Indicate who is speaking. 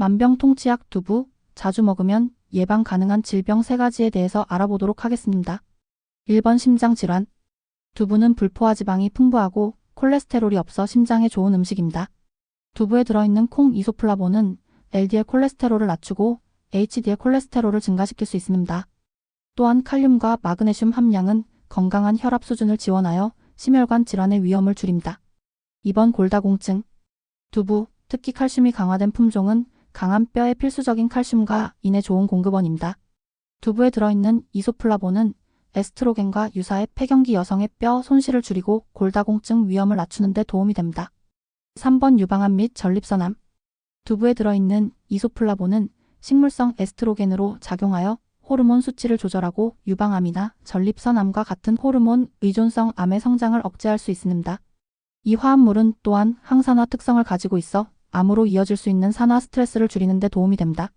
Speaker 1: 만병통치약 두부, 자주 먹으면 예방 가능한 질병 3가지에 대해서 알아보도록 하겠습니다. 1번 심장질환. 두부는 불포화 지방이 풍부하고 콜레스테롤이 없어 심장에 좋은 음식입니다. 두부에 들어있는 콩 이소플라본은 LDL 콜레스테롤을 낮추고 HDL 콜레스테롤을 증가시킬 수 있습니다. 또한 칼륨과 마그네슘 함량은 건강한 혈압 수준을 지원하여 심혈관 질환의 위험을 줄입니다. 2번 골다공증. 두부, 특히 칼슘이 강화된 품종은 강한 뼈에 필수적인 칼슘과 인에 좋은 공급원입니다. 두부에 들어있는 이소플라본은 에스트로겐과 유사의 폐경기 여성의 뼈 손실을 줄이고 골다공증 위험을 낮추는 데 도움이 됩니다. 3번 유방암 및 전립선암. 두부에 들어있는 이소플라본은 식물성 에스트로겐으로 작용하여 호르몬 수치를 조절하고 유방암이나 전립선암과 같은 호르몬 의존성 암의 성장을 억제할 수 있습니다. 이 화합물은 또한 항산화 특성을 가지고 있어 암으로 이어질 수 있는 산화 스트레스를 줄이는 데 도움이 됩니다.